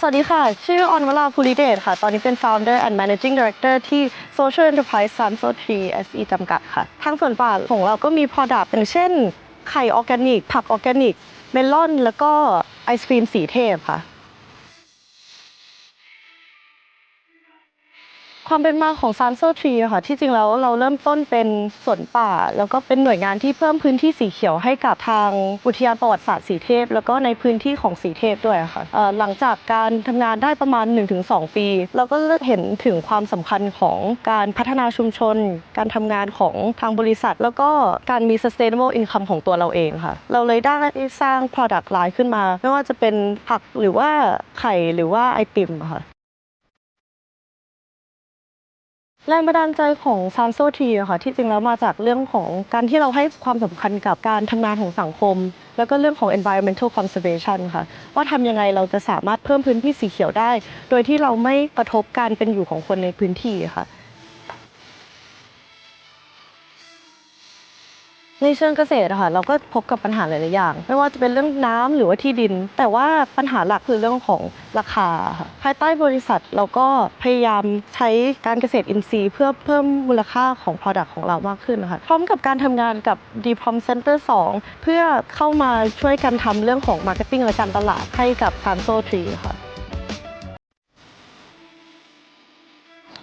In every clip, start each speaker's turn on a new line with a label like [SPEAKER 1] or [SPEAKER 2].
[SPEAKER 1] สวัสดีค่ะ ชื่อออนวราภูริเดชค่ะ ตอนนี้เป็น founder and managing director ที่ social enterprise s a n s o t r e SE จำกัดค่ะ ทางส่วนป่าของเราก็มี product อย่างเช่น ไข่ออร์แกนิก ผักออร์แกนิก เมลอน แล้วก็ไอศครีมสีเทพค่ะ ความเป็นมาของ s a n s o Tree อะค่ะที่จริงแล้วเราเริ่มต้นเป็นสวนป่า แล้วก็เป็นหน่วยงานที่เพิ่มพื้นที่สีเขียวให้กับทางอุทยานประวัติศาสตร์สีเทพ แล้วก็ในพื้นที่ของสีเทพด้วยค่ะหลังจากการทำงานได้ประมาณ 1-2 ปี เราก็เริ่มเห็นถึงความสำคัญของการพัฒนาชุมชน การทำงานของทางบริษัท แล้วก็การมี sustainable income ของตัวเราเองค่ะ เราเลยได้สร้าง product line ขึ้นมา ไม่ว่าจะเป็นผักหรือว่าไข่หรือว่าไอติมค่ะ แรงบันดาลใจของซานโซทีอะค่ะที่จริงแล้วมาจากเรื่องของการที่เราให้ความสำคัญกับการทำงานของสังคม แล้วก็เรื่องของ environmental conservation ค่ะ ว่าทำยังไงเราจะสามารถเพิ่มพื้นที่สีเขียวได้ โดยที่เราไม่กระทบการเป็นอยู่ของคนในพื้นที่ค่ะ ในเชิงเกษตรค่ะเราก็พบกับปัญหาหลายๆอย่าง ไม่ว่าจะเป็นเรื่องน้ำหรือว่าที่ดิน แต่ว่าปัญหาหลักคือเรื่องของราคาค่ะภายใต้บริษัทเราก็พยายามใช้การเกษตรอินทรีย์ เพื่อเพิ่มมูลค่าของ Product ของเรามากขึ้นนะคะพร้อมกับการทำงานกับ d p r o m Center 2 เพื่อเข้ามาช่วยกันทำเรื่องของ Marketing และการตลาดให้กับ s a n s o Tree ค่ะ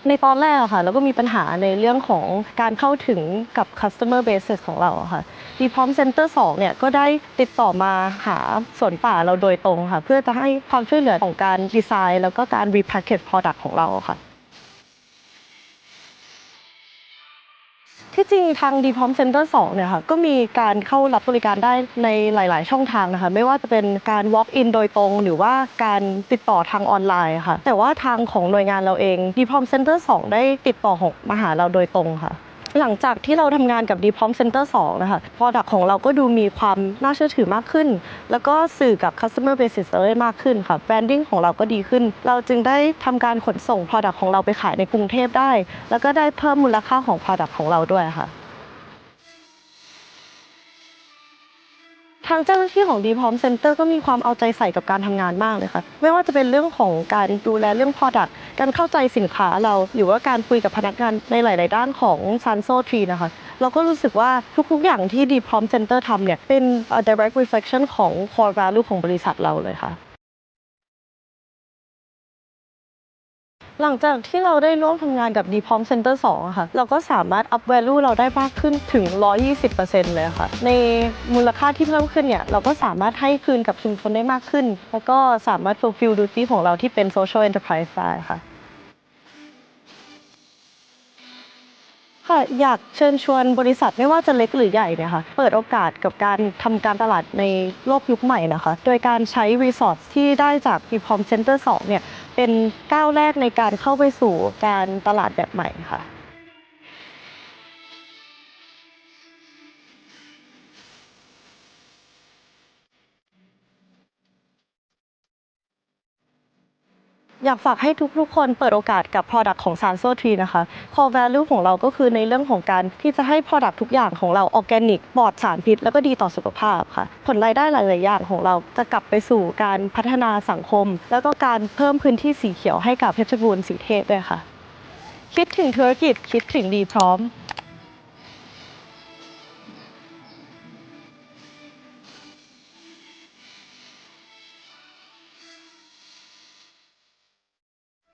[SPEAKER 1] ในตอนแรกอะค่ะเราก็มีปัญหาในเรื่องของการเข้าถึงกับ customer base ของเราอะค่ะ d p r o m Center 2เนี่ยก็ได้ติดต่อมาหาสวนป่าเราโดยตรงค่ะ เพื่อจะให้ความช่วยเหลือของการดีไซน์ แล้วก็การ repackage product ของเราค่ะ ที่จริงทาง d p r o m Center 2เนี่ยค่ะก็มีการเข้ารับบริการได้ในหลาย ๆ ช่องทางนะคะ ไม่ว่าจะเป็นการ walk in โดยตรง หรือว่าการติดต่อทางออนไลน์ค่ะ แต่ว่าทางของหน่วยงานเราเอง d p r o m Center 2ได้ติดต่อของมาหาเราโดยตรงค่ะ หลังจากที่เราทำงานกับ d p r o m Center 2 นะคะ Product ของเราก็ดูมีความน่าเชื่อถือมากขึ้น แล้วก็สื่อกับ Customer Basis เราได้มากขึ้นค่ะ Branding ของเราก็ดีขึ้น เราจึงได้ทำการขนส่ง Product ของเราไปขายในกรุงเทพได้ แล้วก็ได้เพิ่มมูลค่าของ Product ของเราด้วยค่ะทางเจ้าหน้าที่ของ d p r o m Center ก็มีความเอาใจใส่กับการทำงานมากเลยค่ะ ไม่ว่าจะเป็นเรื่องของการดูแลเรื่อง Product การเข้าใจสินค้าเราหรือว่าการคุยกับพนักงานในหลาย ๆ ด้านของซันโซทรีนะคะ เราก็รู้สึกว่าทุก ๆ อย่างที่ดีพรอมเซ็นเตอร์ทำเนี่ยเป็น direct reflection ของ core value ของบริษัทเราเลยค่ะ หลังจากที่เราได้ร่วมทำงานกับ d p r o m Center 2อะค่ะ เราก็สามารถ up value เราได้มากขึ้นถึง 120%เลยค่ะ ในมูลค่าที่เพิ่มขึ้นเนี่ย เราก็สามารถให้คืนกับชุมชนได้มากขึ้น แล้วก็สามารถ fulfill duty ของเราที่เป็น social enterprise ได้ค่ะค่ะอยากเชิญชวนบริษัทไม่ว่าจะเล็กหรือใหญ่เนี่ยค่ะเปิดโอกาสกับการทำการตลาดในโลกยุคใหม่นะคะ โดยการใช้รีสอร์ทที่ได้จาก d p r o m Center 2เนี่ย เป็นก้าวแรกในการเข้าไปสู่การตลาดแบบใหม่ค่ะ อยากฝากให้ทุกๆคนเปิดโอกาสกับ Product ของ s a n s o Tree นะคะ Core Value ของเราก็คือในเรื่องของการที่จะให้ Product ทุกอย่างของเราออร์แกนิกปลอดสารพิษ แล้วก็ดีต่อสุขภาพค่ะ ผลรายได้หลาย ๆ อย่างของเราจะกลับไปสู่การพัฒนาสังคม แล้วก็การเพิ่มพื้นที่สีเขียวให้กับเพชรบูรณ์สีเทพด้วยค่ะ คิดถึงธุรกิจคิดถึงดีพร้อม